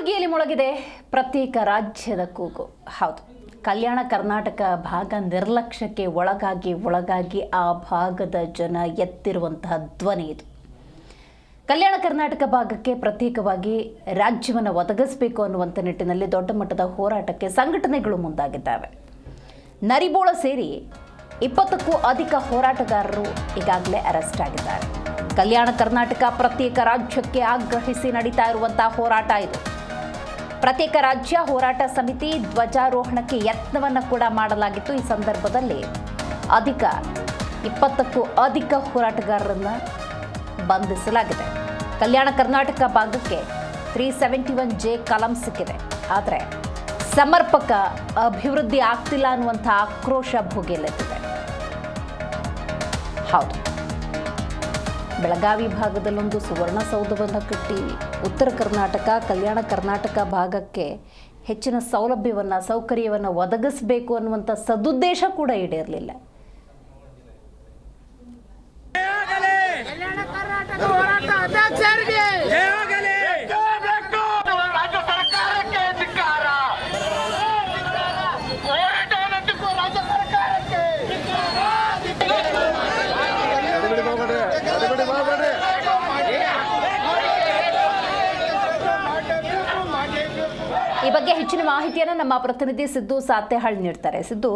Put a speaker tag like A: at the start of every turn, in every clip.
A: ಕಲಬುರಗಿಯಲ್ಲಿ ಮೊಳಗಿದೆ ಪ್ರತ್ಯೇಕ ರಾಜ್ಯದ ಕೂಗು. ಹೌದು, ಕಲ್ಯಾಣ ಕರ್ನಾಟಕ ಭಾಗ ನಿರ್ಲಕ್ಷ್ಯಕ್ಕೆ ಒಳಗಾಗಿ ಒಳಗಾಗಿ ಆ ಭಾಗದ ಜನ ಎತ್ತಿರುವಂತಹ ಧ್ವನಿ ಇದು. ಕಲ್ಯಾಣ ಕರ್ನಾಟಕ ಭಾಗಕ್ಕೆ ಪ್ರತ್ಯೇಕವಾಗಿ ರಾಜ್ಯವನ್ನು ಒದಗಿಸಬೇಕು ಅನ್ನುವಂಥ ನಿಟ್ಟಿನಲ್ಲಿ ದೊಡ್ಡ ಮಟ್ಟದ ಹೋರಾಟಕ್ಕೆ ಸಂಘಟನೆಗಳು ಮುಂದಾಗಿದ್ದಾವೆ. ನರಿಬೋಳ ಸೇರಿ ಇಪ್ಪತ್ತಕ್ಕೂ ಅಧಿಕ ಹೋರಾಟಗಾರರು ಈಗಾಗಲೇ ಅರೆಸ್ಟ್ ಆಗಿದ್ದಾರೆ. ಕಲ್ಯಾಣ ಕರ್ನಾಟಕ ಪ್ರತ್ಯೇಕ ರಾಜ್ಯಕ್ಕೆ ಆಗ್ರಹಿಸಿ ನಡೀತಾ ಇರುವಂತಹ ಹೋರಾಟ ಇದು. ಪ್ರತ್ಯೇಕ ರಾಜ್ಯ ಹೋರಾಟ ಸಮಿತಿ ಧ್ವಜಾರೋಹಣಕ್ಕೆ ಯತ್ನವನ್ನು ಕೂಡ ಮಾಡಲಾಗಿತ್ತು ಈ ಸಂದರ್ಭದಲ್ಲಿ. ಅಧಿಕ ಇಪ್ಪತ್ತಕ್ಕೂ ಅಧಿಕ ಹೋರಾಟಗಾರರನ್ನು ಬಂಧಿಸಲಾಗಿದೆ. ಕಲ್ಯಾಣ ಕರ್ನಾಟಕ ಭಾಗಕ್ಕೆ ತ್ರೀ ಸೆವೆಂಟಿ ಒನ್ ಜೆ ಕಲಂ ಸಿಕ್ಕಿದೆ. ಆದರೆ ಸಮರ್ಪಕ ಅಭಿವೃದ್ಧಿ ಆಗ್ತಿಲ್ಲ ಅನ್ನುವಂಥ ಆಕ್ರೋಶ ಭುಗಿಲೆದ್ದಿದೆ ಹೌದು. ಬೆಳಗಾವಿ ಭಾಗದಲ್ಲೊಂದು ಸುವರ್ಣಸೌಧವನ್ನು ಕಟ್ಟಿ ಉತ್ತರ ಕರ್ನಾಟಕ, ಕಲ್ಯಾಣ ಕರ್ನಾಟಕ ಭಾಗಕ್ಕೆ ಹೆಚ್ಚಿನ ಸೌಲಭ್ಯವನ್ನು, ಸೌಕರ್ಯವನ್ನು ಒದಗಿಸಬೇಕು ಅನ್ನುವಂಥ ಸದುದ್ದೇಶ ಕೂಡ ಈಡೇರಲಿಲ್ಲ
B: ಕಲ್ಯಾಣ ಕರ್ನಾಟಕ ಹೋರಾಟ ಅಧ್ಯಕ್ಷರಿಗೆ ರಾಜ್ಯ ಸರ್ಕಾರಕ್ಕೆ ಧಿಕ್ಕಾರ ಹೋರಾಟವನ್ನು ಧಿಕ್ಕು ರಾಜ್ಯ ಸರ್ಕಾರಕ್ಕೆ
A: ಈ ಬಗ್ಗೆ ಹೆಚ್ಚಿನ ಮಾಹಿತಿಯನ್ನು ನಮ್ಮ ಪ್ರತಿನಿಧಿ ಸಿದ್ದು ಸಾತೆಹಾಳ್ ನೀಡ್ತಾರೆ. ಸಿದ್ದು,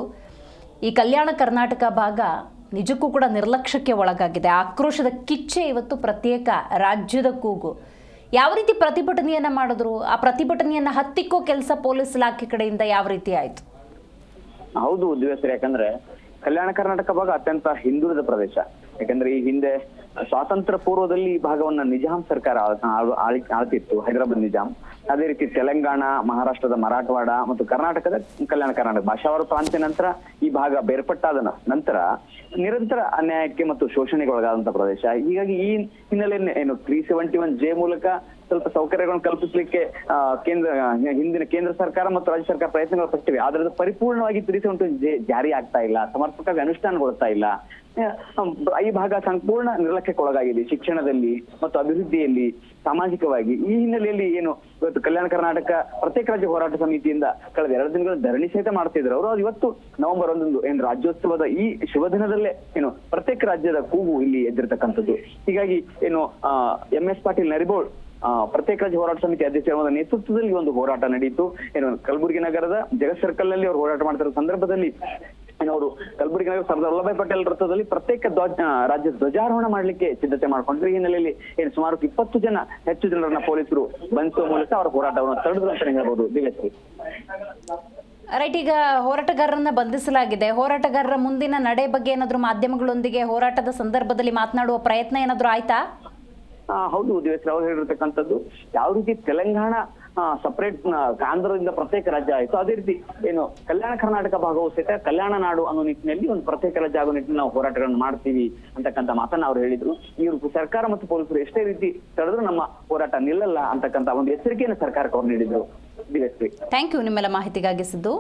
A: ಈ ಕಲ್ಯಾಣ ಕರ್ನಾಟಕ ಭಾಗ ನಿಜಕ್ಕೂ ಕೂಡ ನಿರ್ಲಕ್ಷ್ಯಕ್ಕೆ ಒಳಗಾಗಿದೆ. ಆಕ್ರೋಶದ ಕಿಚ್ಚೆ ಇವತ್ತು ಪ್ರತ್ಯೇಕ ರಾಜ್ಯದ ಕೂಗು. ಯಾವ ರೀತಿ ಪ್ರತಿಭಟನೆಯನ್ನು ಮಾಡಿದ್ರು? ಆ ಪ್ರತಿಭಟನೆಯನ್ನು ಹತ್ತಿಕ್ಕೋ ಕೆಲಸ ಪೊಲೀಸ್ ಇಲಾಖೆ ಕಡೆಯಿಂದ ಯಾವ ರೀತಿ ಆಯಿತು?
C: ಹೌದು ದಿವಸ ಯಾಕಂದ್ರೆ ಕಲ್ಯಾಣ ಕರ್ನಾಟಕ ಭಾಗ ಅತ್ಯಂತ ಹಿಂದುಳಿದ ಪ್ರದೇಶ. ಯಾಕಂದ್ರೆ ಈ ಹಿಂದೆ ಸ್ವಾತಂತ್ರ್ಯ ಪೂರ್ವದಲ್ಲಿ ಈ ಭಾಗವನ್ನ ನಿಜಾಂ ಸರ್ಕಾರ ಆಳ್- ಆಳ್- ಆಳ್- ಆಳ್ತಿತ್ತು, ಹೈದರಾಬಾದ್ ನಿಜಾಂ. ಅದೇ ರೀತಿ ತೆಲಂಗಾಣ, ಮಹಾರಾಷ್ಟ್ರದ ಮರಾಠವಾಡ ಮತ್ತು ಕರ್ನಾಟಕದ ಕಲ್ಯಾಣ ಕರ್ನಾಟಕ, ಭಾಷಾವಾರ ಪ್ರಾಂತ್ಯ ನಂತರ ಈ ಭಾಗ ಬೇರ್ಪಟ್ಟಾದ ನಂತರ ನಿರಂತರ ಅನ್ಯಾಯಕ್ಕೆ ಮತ್ತು ಶೋಷಣೆಗೆ ಒಳಗಾದಂತ ಪ್ರದೇಶ. ಹೀಗಾಗಿ ಈ ಹಿನ್ನೆಲೆಯಲ್ಲಿ ಏನು ತ್ರೀ ಸೆವೆಂಟಿ ಒನ್ ಜೆ ಮೂಲಕ ಸ್ವಲ್ಪ ಸೌಕರ್ಯಗಳನ್ನು ಕಲ್ಪಿಸಲಿಕ್ಕೆ ಕೇಂದ್ರ, ಹಿಂದಿನ ಕೇಂದ್ರ ಸರ್ಕಾರ ಮತ್ತು ರಾಜ್ಯ ಸರ್ಕಾರ ಪ್ರಯತ್ನಗಳು ಪಟ್ಟಿವೆ. ಆದ್ರೆ ಅದು ಪರಿಪೂರ್ಣವಾಗಿ ತ್ರೀ ಉಂಟು ಜಾರಿ ಆಗ್ತಾ ಇಲ್ಲ, ಸಮರ್ಪಕವಾಗಿ ಅನುಷ್ಠಾನಗೊಳ್ತಾ ಇಲ್ಲ. ಈ ಭಾಗ ಸಂಪೂರ್ಣ ನಿರ್ಲಕ್ಷ್ಯಕ್ಕೊಳಗಾಗಿದೆ, ಶಿಕ್ಷಣದಲ್ಲಿ ಮತ್ತು ಅಭಿವೃದ್ಧಿಯಲ್ಲಿ, ಸಾಮಾಜಿಕವಾಗಿ. ಈ ಹಿನ್ನೆಲೆಯಲ್ಲಿ ಏನು, ಇವತ್ತು ಕಲ್ಯಾಣ ಕರ್ನಾಟಕ, ಪ್ರತ್ಯೇಕ ರಾಜ್ಯ ಹೋರಾಟ ಸಮಿತಿಯಿಂದ ಕಳೆದ ಎರಡು ದಿನಗಳ ಧರಣಿ ಸಹಿತ ಮಾಡ್ತಿದ್ರು ಅವರು. ಇವತ್ತು ನವೆಂಬರ್ ಒಂದೊಂದು ಏನು, ರಾಜ್ಯೋತ್ಸವದ ಈ ಶುಭ ದಿನದಲ್ಲೇ ಏನು, ಪ್ರತ್ಯೇಕ ರಾಜ್ಯದ ಕೂಗು ಇಲ್ಲಿ ಎದ್ದಿರ್ತಕ್ಕಂಥದ್ದು. ಹೀಗಾಗಿ ಏನು ಎಂ ಎಸ್ ಪಾಟೀಲ್ ನರಿಬೋಳ್ ಪ್ರತ್ಯೇಕ ರಾಜ್ಯ ಹೋರಾಟ ಸಮಿತಿ ಅಧ್ಯಕ್ಷರ ನೇತೃತ್ವದಲ್ಲಿ ಒಂದು ಹೋರಾಟ ನಡೆಯಿತು ಏನು, ಕಲಬುರಗಿ ನಗರದ ಜಗತ್ ಸರ್ಕಲ್ನಲ್ಲಿ ಅವರು ಹೋರಾಟ ಮಾಡ್ತಿರೋ ಸಂದರ್ಭದಲ್ಲಿ ಅವರು ಕಲಬುರಗಿ ನಗರ ಸರ್ದಾರ್ ವಲ್ಲಭಾಯಿ ಪಟೇಲ್ ವೃತ್ತದಲ್ಲಿ ಪ್ರತ್ಯೇಕ ರಾಜ್ಯ ಧ್ವಜಾರೋಹಣ ಮಾಡಲಿಕ್ಕೆ ಸಿದ್ಧತೆ ಮಾಡ್ಕೊಂಡ್ರು. ಈ ಹಿನ್ನೆಲೆಯಲ್ಲಿ ಏನು, ಸುಮಾರು ಇಪ್ಪತ್ತು ಜನ ಹೆಚ್ಚು ಜನರನ್ನ ಪೊಲೀಸರು ಬಂಧಿಸುವ ಮೂಲಕ ಅವರ ಹೋರಾಟವನ್ನು ತಡೆದ್ರು ಅಂತಾನೆ ಹೇಳ್ಬೋದು. ದಿವ್ಯಶ್ರೀ.
A: ರೈಟ್, ಈಗ ಹೋರಾಟಗಾರರನ್ನ ಬಂಧಿಸಲಾಗಿದೆ. ಹೋರಾಟಗಾರರ ಮುಂದಿನ ನಡೆ ಬಗ್ಗೆ ಏನಾದ್ರೂ ಮಾಧ್ಯಮಗಳೊಂದಿಗೆ ಹೋರಾಟದ ಸಂದರ್ಭದಲ್ಲಿ ಮಾತನಾಡುವ ಪ್ರಯತ್ನ ಏನಾದ್ರು ಆಯ್ತಾ?
C: ಹೌದು ದಿವಸ ಅವ್ರು ಹೇಳಿರ್ತಕ್ಕಂಥದ್ದು. ಯಾವ ರೀತಿ ತೆಲಂಗಾಣ ಸಪರೇಟ್ ಆಂಧ್ರದಿಂದ ಪ್ರತ್ಯೇಕ ರಾಜ್ಯ ಆಯ್ತು ಅದೇ ರೀತಿ ಏನು ಕಲ್ಯಾಣ ಕರ್ನಾಟಕ ಭಾಗವು ಸಹಿತ ಕಲ್ಯಾಣ ನಾಡು ಅನ್ನೋ ನಿಟ್ಟಿನಲ್ಲಿ ಒಂದು ಪ್ರತ್ಯೇಕ ರಾಜ್ಯ ಆಗೋ ನಿಟ್ಟಿನಲ್ಲಿ ನಾವು ಹೋರಾಟಗಳನ್ನು ಮಾಡ್ತೀವಿ ಅಂತಕ್ಕಂಥ ಮಾತನ್ನ ಅವ್ರು ಹೇಳಿದ್ರು. ಇವರು ಸರ್ಕಾರ ಮತ್ತು ಪೊಲೀಸರು ಎಷ್ಟೇ ರೀತಿ ತಡೆದ್ರು ನಮ್ಮ ಹೋರಾಟ ನಿಲ್ಲಲ್ಲ ಅಂತಕ್ಕಂಥ ಒಂದು ಎಚ್ಚರಿಕೆಯನ್ನು ಸರ್ಕಾರಕ್ಕೆ ಅವ್ರು ನೀಡಿದ್ರು.
A: ಥ್ಯಾಂಕ್ ಯು ನಿಮ್ಮೆಲ್ಲ ಮಾಹಿತಿಗಾಗಿ ಸಿದ್ದು.